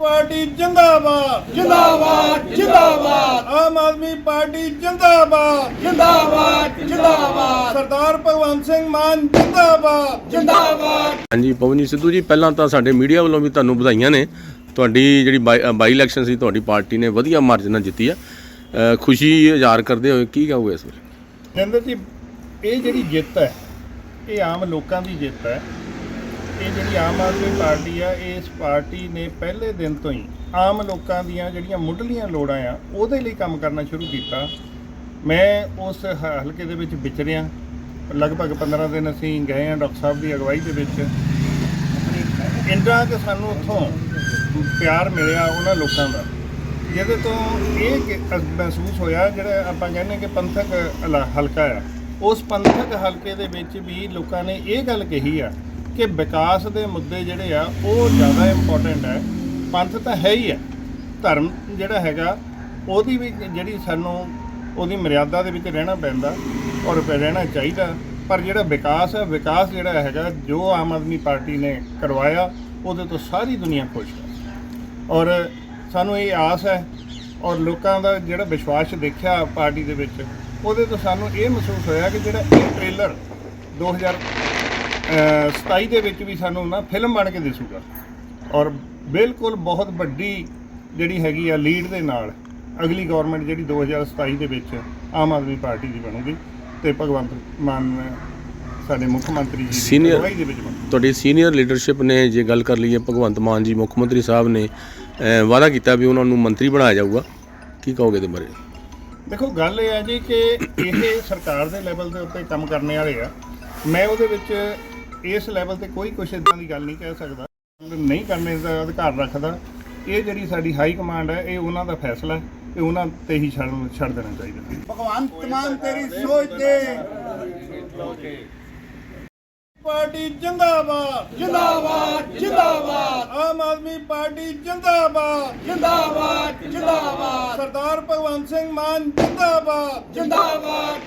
Party ਜਿੰਦਾਬਾਦ। ਜਿੰਦਾਬਾਦ ਜਿੰਦਾਬਾਦ। ਆਮ ਆਦਮੀ ਪਾਰਟੀ ਜਿੰਦਾਬਾਦ। ਜਿੰਦਾਬਾਦ ਜਿੰਦਾਬਾਦ। ਸਰਦਾਰ ਭਗਵੰਤ ਸਿੰਘ ਮਾਨ ਜਿੰਦਾਬਾਦ। ਜਿੰਦਾਬਾਦ। ਹਾਂਜੀ ਪਵਨਜੀਤ ਸਿੱਧੂ ਜੀ ਪਹਿਲਾਂ ਤਾਂ ਸਾਡੇ ਮੀਡੀਆ ਵੱਲੋਂ ਵੀ ਤੁਹਾਨੂੰ ਵਧਾਈਆਂ ਨੇ। ਤੁਹਾਡੀ ਜਿਹੜੀ ਬਾਈ ਇਲੈਕਸ਼ਨ ਸੀ ਤੁਹਾਡੀ ਪਾਰਟੀ ਨੇ ਵਧੀਆ ਮਾਰਜਨ ਨਾਲ ਜਿੱਤੀ ਆ। ਖੁਸ਼ੀ ਇਜ਼ਹਾਰ ਕਰਦੇ ਹੋਏ ਕੀ ਕਹੋਗੇ ਇਸ ਵੇਲੇ? ਕਹਿੰਦੇ ਜੀ ਇਹ ਜਿਹੜੀ ਜਿੱਤ ਹੈ ਇਹ ਆਮ ਲੋਕਾਂ ਦੀ ਜਿੱਤ ਹੈ। ਇਹ ਜਿਹੜੀ ਆਮ ਆਦਮੀ ਪਾਰਟੀ ਆ, ਇਸ ਪਾਰਟੀ ਨੇ ਪਹਿਲੇ ਦਿਨ ਤੋਂ ਹੀ ਆਮ ਲੋਕਾਂ ਦੀਆਂ ਜਿਹੜੀਆਂ ਮੁੱਢਲੀਆਂ ਲੋੜਾਂ ਆ, ਉਹਦੇ ਲਈ ਕੰਮ ਕਰਨਾ ਸ਼ੁਰੂ ਕੀਤਾ। ਮੈਂ ਉਸ ਹ- ਹਲਕੇ ਦੇ ਵਿੱਚ ਵਿਚਰਿਆ। ਲਗਭਗ 15 ਦਿਨ ਅਸੀਂ ਗਏ ਆ ਡਾਕਟਰ ਸਾਹਿਬ ਦੀ ਅਗਵਾਈ ਦੇ ਵਿੱਚ। ਇੰਨਾ ਕਿ ਸਾਨੂੰ ਉੱਥੋਂ ਪਿਆਰ ਮਿਲਿਆ ਉਹਨਾਂ ਲੋਕਾਂ ਦਾ। ਜਿਹਦੇ ਤੋਂ ਇਹ ਮਹਿਸੂਸ ਹੋਇਆ, ਜਿਹੜਾ ਆਪਾਂ ਕਹਿੰਦੇ ਕਿ ਪੰਥਕ ਹਲਕਾ ਆ, ਉਸ ਪੰਥਕ ਹਲਕੇ ਦੇ ਵਿੱਚ ਵੀ ਲੋਕਾਂ ਨੇ ਇਹ ਗੱਲ ਕਹੀ ਆ ਕਿ ਵਿਕਾਸ ਦੇ ਮੁੱਦੇ ਜਿਹੜੇ ਆ, ਉਹ ਜ਼ਿਆਦਾ ਇੰਪੋਰਟੈਂਟ ਹੈ। ਪੰਥ ਤਾਂ ਹੈ ਹੀ ਹੈ। ਧਰਮ ਜਿਹੜਾ ਹੈਗਾ, ਉਹਦੀ ਵੀ ਜਿਹੜੀ ਸਾਨੂੰ, ਉਹਦੀ ਮਰਿਆਦਾ ਦੇ ਵਿੱਚ ਰਹਿਣਾ ਪੈਂਦਾ ਔਰ ਰਹਿਣਾ ਚਾਹੀਦਾ। ਪਰ ਜਿਹੜਾ ਵਿਕਾਸ ਹੈ, ਵਿਕਾਸ ਜਿਹੜਾ ਹੈਗਾ, ਜੋ ਆਮ ਆਦਮੀ ਪਾਰਟੀ ਨੇ ਕਰਵਾਇਆ, ਉਹਦੇ ਤੋਂ ਸਾਰੀ ਦੁਨੀਆ ਖੁਸ਼ ਹੈ। ਔਰ ਸਾਨੂੰ ਇਹ ਆਸ ਹੈ ਔਰ ਲੋਕਾਂ ਦਾ ਜਿਹੜਾ ਵਿਸ਼ਵਾਸ ਦੇਖਿਆ ਪਾਰਟੀ ਦੇ ਵਿੱਚ, ਉਹਦੇ ਤੋਂ ਸਾਨੂੰ ਇਹ ਮਹਿਸੂਸ ਹੋਇਆ ਕਿ ਜਿਹੜਾ ਇਹ ਟ੍ਰੇਲਰ 2027 ਦੇ ਵਿੱਚ ਵੀ ਸਾਨੂੰ ਨਾ ਫਿਲਮ ਬਣ ਕੇ ਦਿਸੂਗਾ। ਔਰ ਬਿਲਕੁਲ ਬਹੁਤ ਵੱਡੀ ਜਿਹੜੀ ਹੈਗੀ ਆ ਲੀਡ ਦੇ ਨਾਲ ਅਗਲੀ ਗਵਰਨਮੈਂਟ ਜਿਹੜੀ 2027 ਦੇ ਵਿੱਚ ਆਮ ਆਦਮੀ ਪਾਰਟੀ ਦੀ ਬਣੂਗੀ ਤੇ ਭਗਵੰਤ ਮਾਨ ਸਾਡੇ ਮੁੱਖ ਮੰਤਰੀ ਜੀ ਬਣੂ ਤੁਹਾਡੀ ਸੀਨੀਅਰ ਲੀਡਰਸ਼ਿਪ ਨੇ ਜੇ ਗੱਲ ਕਰ ਲਈਏ ਭਗਵੰਤ ਮਾਨ ਜੀ ਮੁੱਖ ਮੰਤਰੀ ਸਾਹਿਬ ਨੇ ਵਾਅਦਾ ਕੀਤਾ ਵੀ ਉਹਨਾਂ ਨੂੰ ਮੰਤਰੀ ਬਣਾਇਆ ਜਾਊਗਾ। ਕੀ ਕਹੋਗੇ ਇਹਦੇ ਬਾਰੇ? ਦੇਖੋ ਗੱਲ ਇਹ ਹੈ ਜੀ ਕਿ ਇਹ ਸਰਕਾਰ ਦੇ ਲੈਵਲ ਦੇ ਉੱਤੇ ਕੰਮ ਕਰਨ ਵਾਲੇ ਆ। ਮੈਂ ਉਹਦੇ ਵਿੱਚ ਇਸ ਲੈਵਲ ਤੇ ਕੋਈ ਕੁਛ ਇਦਾਂ ਦੀ ਗੱਲ ਨਹੀਂ ਕਹਿ ਸਕਦਾ। ਨਹੀਂ ਕਰਨੇ ਦਾ ਅਧਿਕਾਰ ਰੱਖਦਾ। ਇਹ ਜਿਹੜੀ ਸਾਡੀ ਹਾਈ ਕਮਾਂਡ ਹੈ, ਇਹ ਉਹਨਾਂ ਦਾ ਫੈਸਲਾ ਹੈ ਇਹ ਉਹਨਾਂ ਤੇ ਹੀ ਛੱਡ ਛੱਡ ਦੇਣਾ ਚਾਹੀਦਾ। ਭਗਵੰਤ ਮਾਨ ਤੇਰੀ ਸੋਚ ਤੇ ਪਾਰਟੀ ਜਿੰਦਾਬਾਦ ਜਿੰਦਾਬਾਦ ਜਿੰਦਾਬਾਦ। ਆਮ ਆਦਮੀ ਪਾਰਟੀ ਜਿੰਦਾਬਾਦ ਜਿੰਦਾਬਾਦ ਜਿੰਦਾਬਾਦ। ਸਰਦਾਰ ਭਗਵੰਤ ਸਿੰਘ ਮਾਨ ਜਿੰਦਾਬਾਦ ਜਿੰਦਾਬਾਦ।